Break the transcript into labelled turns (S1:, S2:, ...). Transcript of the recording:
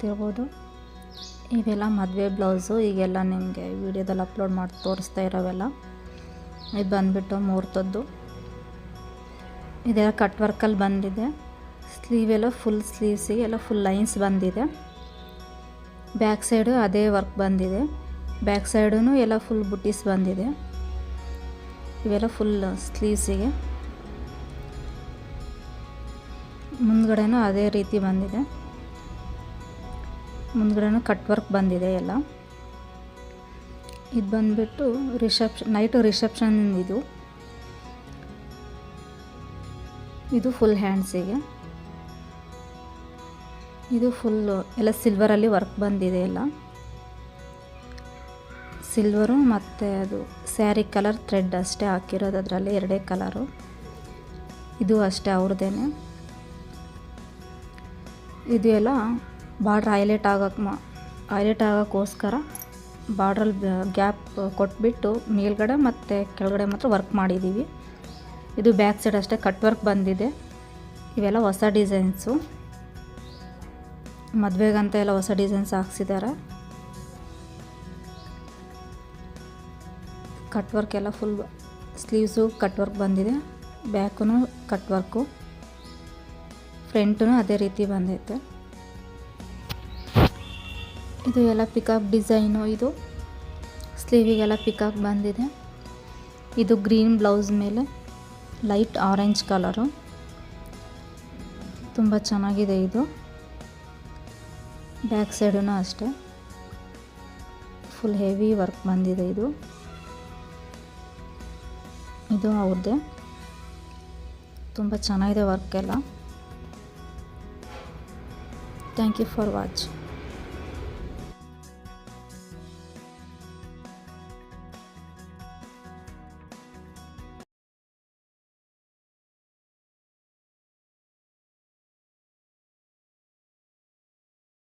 S1: ನೋಡ್ತಿರ್ಬೋದು ಇವೆಲ್ಲ ಮದುವೆ ಬ್ಲೌಸು, ಈಗೆಲ್ಲ ನಿಮಗೆ ವಿಡಿಯೋದಲ್ಲಿ ಅಪ್ಲೋಡ್ ಮಾಡಿ ತೋರಿಸ್ತಾ ಇರೋವೆಲ್ಲ. ಇದು ಬಂದುಬಿಟ್ಟು ಮುಹೂರ್ತದ್ದು ಇದೆಲ್ಲ ಕಟ್ ವರ್ಕಲ್ಲಿ ಬಂದಿದೆ. ಸ್ಲೀವ್ ಎಲ್ಲ ಫುಲ್ ಸ್ಲೀವ್ಸಿಗೆ ಎಲ್ಲ ಫುಲ್ ಲೈನ್ಸ್ ಬಂದಿದೆ. ಬ್ಯಾಕ್ ಸೈಡು ಅದೇ ವರ್ಕ್ ಬಂದಿದೆ. ಬ್ಯಾಕ್ ಸೈಡೂ ಎಲ್ಲ ಫುಲ್ ಬುಟ್ಟೀಸ್ ಬಂದಿದೆ. ಇವೆಲ್ಲ ಫುಲ್ ಸ್ಲೀವ್ಸಿಗೆ ಮುಂದ್ಗಡೆನೂ ಅದೇ ರೀತಿ ಬಂದಿದೆ. ಮುಂದ್ಗಡೆನೂ ಕಟ್ ವರ್ಕ್ ಬಂದಿದೆ ಎಲ್ಲ. ಇದು ಬಂದುಬಿಟ್ಟು ರಿಸೆಪ್ಷನ್ ನೈಟು ರಿಸೆಪ್ಷನ್ ಇದು. ಇದು ಫುಲ್ ಹ್ಯಾಂಡ್ಸಿಗೆ ಇದು ಫುಲ್ಲು ಎಲ್ಲ ಸಿಲ್ವರಲ್ಲಿ ವರ್ಕ್ ಬಂದಿದೆ ಎಲ್ಲ. ಸಿಲ್ವರು ಮತ್ತು ಅದು ಸ್ಯಾರಿ ಕಲರ್ ಥ್ರೆಡ್ ಅಷ್ಟೇ ಹಾಕಿರೋದು ಅದರಲ್ಲಿ ಎರಡೇ ಕಲರು ಇದು ಅಷ್ಟೇ ಅವ್ರದ್ದೇನೆ ಇದು ಎಲ್ಲ ಬಾರ್ಡ್ರ್ ಹೈಲೈಟ್ ಆಗೋಕ್ಕೆ ಮಾ, ಹೈಲೈಟ್ ಆಗೋಕ್ಕೋಸ್ಕರ ಬಾರ್ಡ್ರಲ್ಲಿ ಗ್ಯಾಪ್ ಕೊಟ್ಬಿಟ್ಟು ಮೇಲ್ಗಡೆ ಮತ್ತು ಕೆಳಗಡೆ ಮಾತ್ರ ವರ್ಕ್ ಮಾಡಿದ್ದೀವಿ ಇದು ಬ್ಯಾಕ್ ಸೈಡ್ ಅಷ್ಟೇ ಕಟ್ ವರ್ಕ್ ಬಂದಿದೆ. ಇವೆಲ್ಲ ಹೊಸ ಡಿಸೈನ್ಸು. ಮದುವೆಗಂತ ಎಲ್ಲ ಹೊಸ ಡಿಸೈನ್ಸ್ ಹಾಕ್ಸಿದ್ದಾರೆ. ಕಟ್ ವರ್ಕ್ ಎಲ್ಲ ಫುಲ್ ಸ್ಲೀವ್ಸು ಕಟ್ ವರ್ಕ್ ಬಂದಿದೆ. Back cut work. ಫ್ರಂಟೂ ಅದೇ ರೀತಿ ಬಂದೈತೆ. ಇದು ಎಲ್ಲ ಪಿಕಾಕ್ ಡಿಸೈನು ಇದು ಸ್ಲೀವಿಗೆಲ್ಲ ಪಿಕಾಕ್ ಬಂದಿದೆ. ಇದು ಗ್ರೀನ್ ಬ್ಲೌಸ್ ಮೇಲೆ ಲೈಟ್ ಆರೆಂಜ್ ಕಲರು ತುಂಬ ಚೆನ್ನಾಗಿದೆ ಇದು. ಬ್ಯಾಕ್ ಸೈಡೂ ಅಷ್ಟೇ. ಫುಲ್ ಹೆವಿ ವರ್ಕ್ ಬಂದಿದೆ ಇದು. ಇದು ಅವ್ರದ್ದೇ ತುಂಬ ಚೆನ್ನಾಗಿದೆ ವರ್ಕ್ ಎಲ್ಲ. Thank you for watch